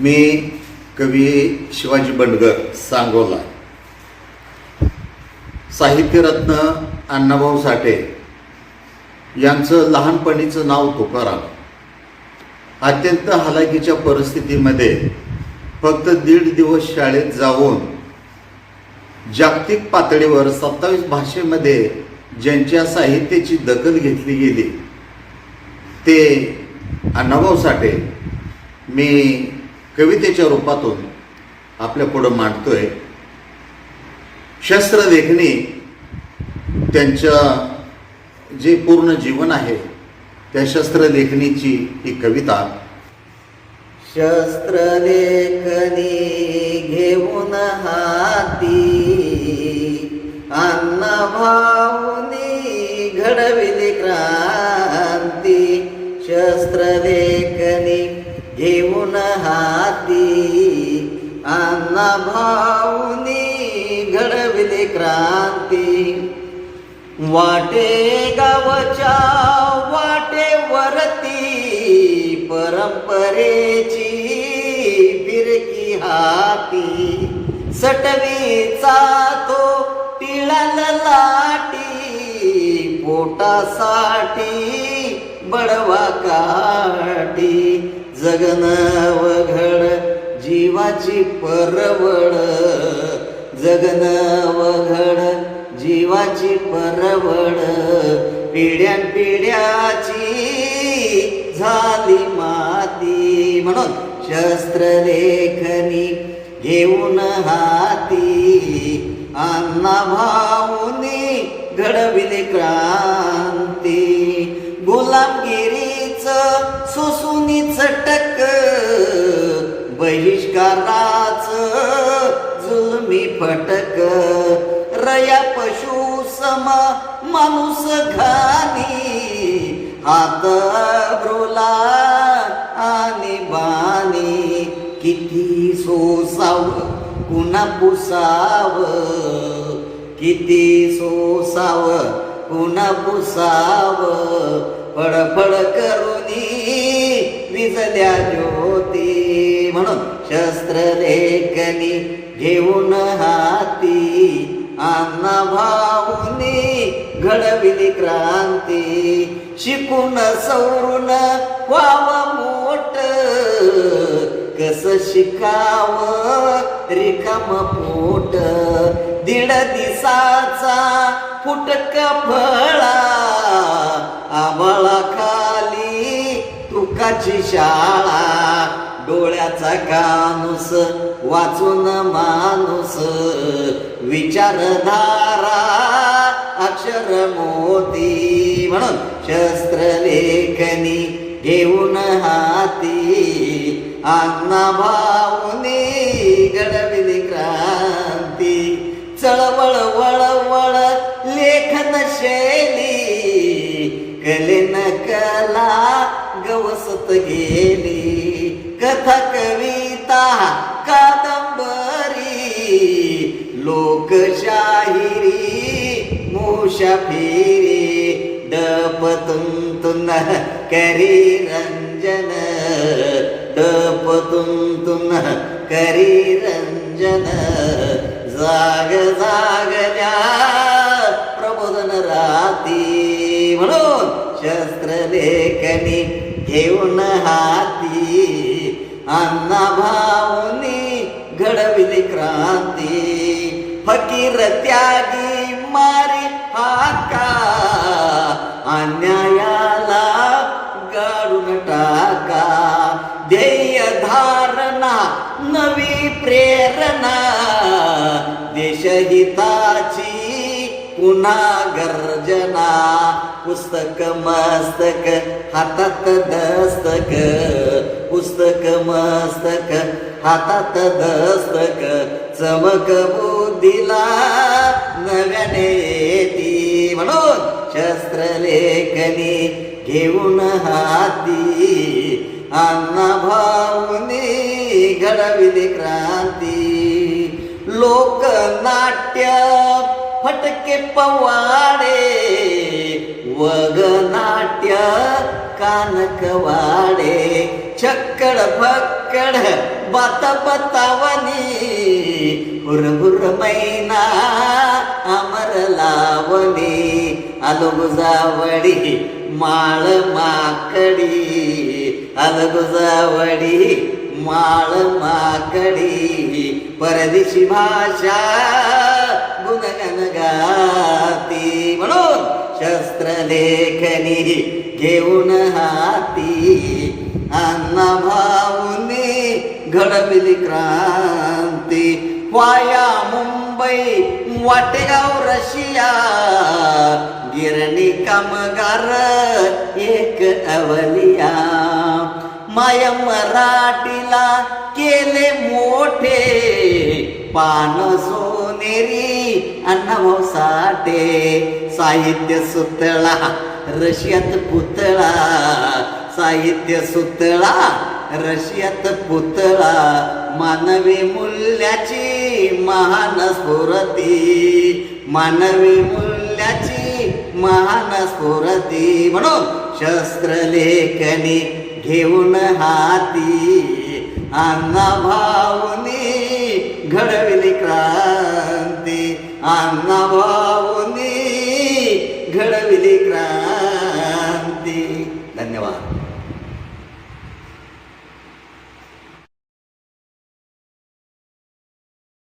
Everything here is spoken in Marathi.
मी कवी शिवाजी बंडगर सांगोला. साहित्यरत्न अण्णाभाऊ साठे यांचं लहानपणीचं नाव तुकाराम. अत्यंत हलाखीच्या परिस्थितीमध्ये फक्त दीड दिवस शाळेत जाऊन जागतिक पातळीवर सत्तावीस भाषेमध्ये ज्यांच्या साहित्याची दखल घेतली गेली ते अण्णाभाऊ साठे. मी कवितेच्या रूपातून आपल्या पुढं मांडतोय. शस्त्र देखणे त्यांचं जे पूर्ण जीवन आहे त्या शस्त्र लेखणीची ही कविता. शस्त्र लेखनी घेऊन हाती अन्नभाऊनी घडविली क्रांती. अन्नभाऊनी घडविली क्रांती. वाटे गावच्या वाटेवरती परंपरेची फिरकी हाती. सटवीचा तो टिळाल लाटी पोटासाठी बडवा काठी. जगनव जीवाची परवड जगन वघड जीवाची परवड पिढ्यान पिढ्याची झाली माती. म्हणून शस्त्रलेखनी घेऊन हाती अण्णा भाऊनी घडविले क्रांती. गुलामगिरीच सुसुनी चटक बहिष्काराच जुलमी फटक. रया पशु सम माणूस घानी हात ब्रोला आणि बाणी. किती सोसाव कुणा पुसाव? किती सोसाव कुणा पुसाव? फडफड करुनी विजल्या जो शस्त्रलेखनी घेऊन हाती अन्ना भाऊनी घडविली क्रांती. शिकून सवरून व्हाव मोठ कस शिकाव रिकाम पोट. दीड दिसाचा फुटक फळा आम्हाला खाली तुकाची शाळा. डोळ्याचा कानुस वाचून माणूस विचारधारा अक्षर मोती. म्हणून शस्त्रलेखनी घेऊन हाती अण्णा भाऊनी कथा कविता कादंबरी लोकशाहिरी मुशाफिरी डपतुन करी रंजन डपतुन करी रंजन जाग जागल्या प्रबोधन राती म्हणून शस्त्रलेखनी घेऊन हाती. अण्णा भाऊनी घडविली क्रांती. फकीर त्यागी मारी हाका. अन्यायाला गाडून टाका. ध्येय धारणा नवी प्रेरणा. देशहिताची पुन्हा गर्जना. पुस्तक मस्तक हातात दस्तक. पुस्तक मस्तक हातात दस्तक चमक बुद्धीला नव्याने ती म्हणून शस्त्रलेखनी घेऊन हाती. अण्णा भाऊनी घडविली क्रांती. लोकनाट्य फटके पवाडे वगनाट्य कानकवाडे. छक्कड फक्कड बात बतावनी हुरहुर मैना अमर लावणी आलो माळ माकडी. आलो गुजावडी माळ माकडी. परदेशी भाषा गुणगण गाती. म्हणून शस्त्र लेखनी घेऊन हाती. अण्णा भाऊनी घडविली क्रांती. वाया मुंबई वाटेगाव रशिया. गिरणी कामगार एक अवलिया. माय मराठीला केले मोठे. पान सोनेरी अण्णाभाऊ साठे. साहित्य सुतळा रशियात पुतळा. साहित्य सुतळा रशियात पुतळा मानवी मूल्याची महान स्फुरती मानवी मूल्याची महान स्फुरती. म्हणून शस्त्रलेखनी घेऊन हाती अण्णा भाऊनी घडविली क्रांती. अण्णा भाऊ